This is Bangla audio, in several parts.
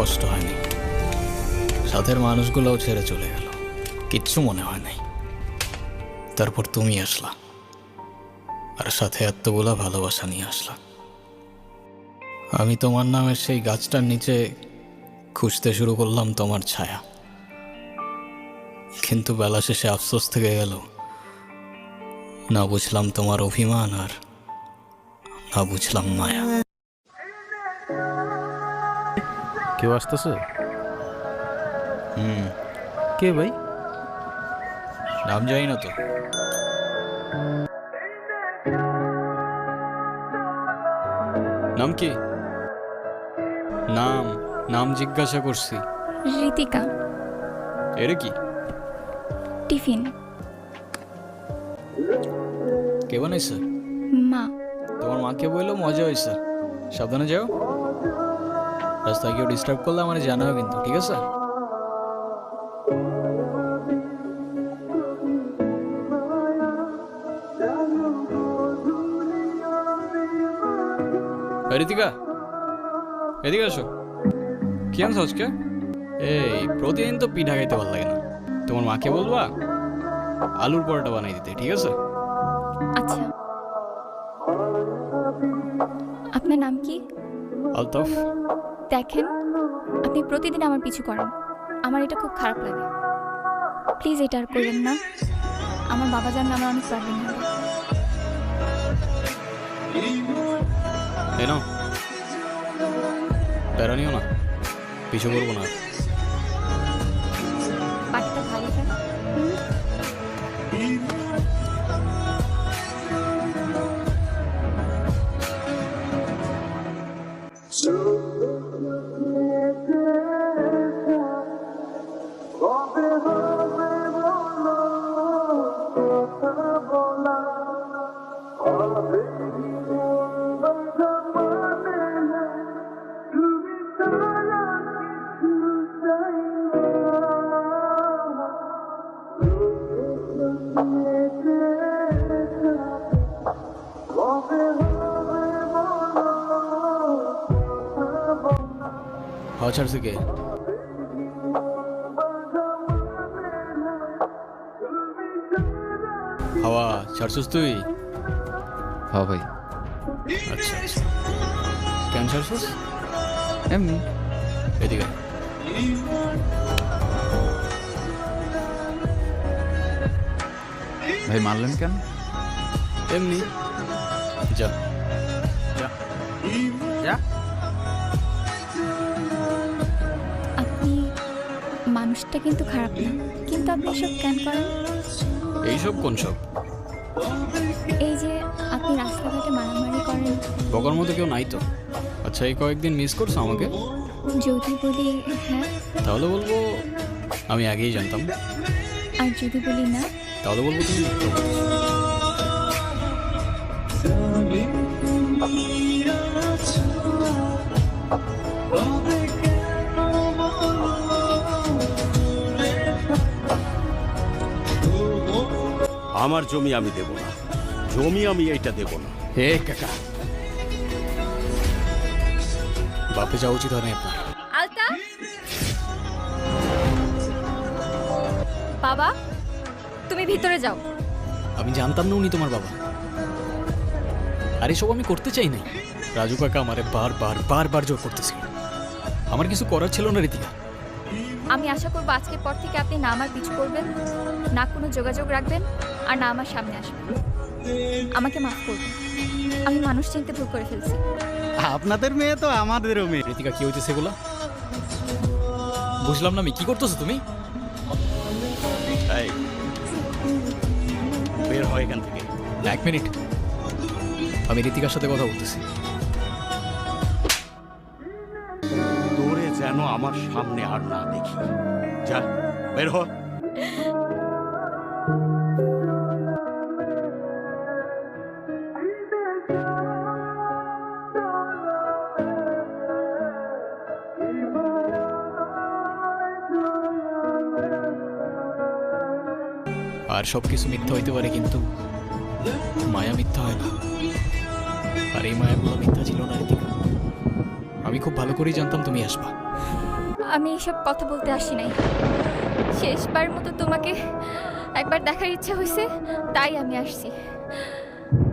কষ্ট হয়নি। সাথের মানুষগুলোও ছেড়ে চলে গেল। কিচ্ছু মনে হয় নাই। তারপর তুমি আসলা। আর সাথে এতগুলা ভালোবাসা নিয়ে আসলা। আমি তোমার নামের সেই গাছটার নিচে খুঁজতে শুরু করলাম তোমার ছায়া। কিন্তু বেলা শেষে আফসোস থেকে গেল, না বুঝলাম তোমার অভিমান আর না বুঝলাম মায়া। কেউ আসতেছে? হুম। কে ভাই? নাম জানি না তো। নাম কি? নাম নাম জিজ্ঞাসা করছি। ঋতিকা এর কি? টিফিন। কে বানাইছে? মা। তোমার মাকে বলল মজা হয়েছে। সাবধানে যাও। রাস্তায় কেউ ডিস্টার্ব করলে আমার জানাও কিন্তু ঠিক আছে? ঋতিকা এদিকে আসো। কি আনছো আজকে এই প্রতিদিন তো পিঠা খাইতে ভালো লাগে না। তোমার মাকে বলবা আলুর পরোটা বানাই দিতে ঠিক আছে? আচ্ছা। আপনার নাম কি? আলতাফ। দেখেন আপনি প্রতিদিন আমার পিছু করেন। আমার এটা খুব খারাপ লাগে। প্লিজ এটা আর করবেন না। আমার বাবা জানলে আমার অনেক প্রবলেম হবে। এই প্যারা নিও না। পিছু করব না। পাখিটা ভালো কেন হাওয়া Thank you. ছাড়ছে কে? হাওয়া ছাড়ছিস তুই? হ্যাঁ ভাই। আচ্ছা আচ্ছা। কেন ছাড়ছিস? এমনি। এদিকে। ভাই মারলেন কেন? এমনি। যা। যা। যা। মানুষটা কিন্তু খারাপ না। কিন্তু আপনি এসব কেন করেন? এইসব কোন সব? এই যে আপনি রাস্তাঘাটে মারামারি করেন। বকার মতো কেউ নাই তো? আচ্ছা এই কয়েকদিন মিস করছ আমাকে? যদি বলি হ্যাঁ। তাহলে বলব আমি আগেই জানতাম। আর যদি বলি না? তাহলে বলব তুমি মিথ্যা আমার জমি আমি দেব না। জমি আমি এইটা দেব না। হে কাকা। বাপে যাওয়া উচিত হয় না আপনার। আলতা? বাবা তুমি ভিতরে যাও। আমি জানতাম না উনি তোমার বাবা। আর এসব আমি করতে চাই নাই। রাজু কাকা আমারে বারবার বারবার জোর করতেছিল আমার কিছু করার ছিল না রীতিকা। আমি আশা করব আজকের পর থেকে আপনি না আমার পিছু করবেন না কোনো যোগাযোগ রাখবেন আর না আমার সামনে আসবেন। আমাকে মাফ করবেন। আমি মানুষ চিনতে ভুল করে ফেলছি। আপনাদের মেয়ে তো আমাদেরও মেয়ে। রীতিকা কি হইতেছে এগুলা? বুঝলাম না আমি কি করতেছো তুমি? বের হয় এখান থেকে। এক মিনিট। আমি রীতিকার সাথে কথা বলতেছি। তোরে যেন আমার সামনে আর না দেখি। যা বের হ। আর সব কিছু মিথ্যা হইতে পারে কিন্তু মায়া মিথ্যা হয় না। আর এই মায়াগুলো মিথ্যা ছিল না আমি খুব ভালো করেই জানতাম তুমি আসবা। আমি এসব কথা বলতে আসি নাই। শেষবার মতো তোমাকে একবার দেখার ইচ্ছা হয়েছে তাই আমি আসছি।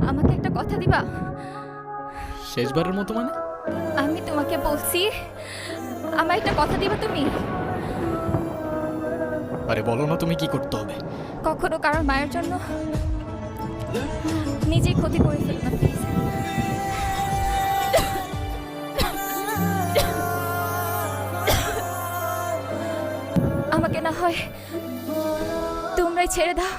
আমাকে একটা কথা দিবা? শেষবারের মতো মানে? আমি তোমাকে বলছি আমার একটা কথা দিবা তুমি? আরে বলো না তুমি কি করতে হবে। কখনো কারোর মায়ের জন্য নিজেই ক্ষতি করে ফেলো না আমাকে না হয় তোমরাই ছেড়ে দাও।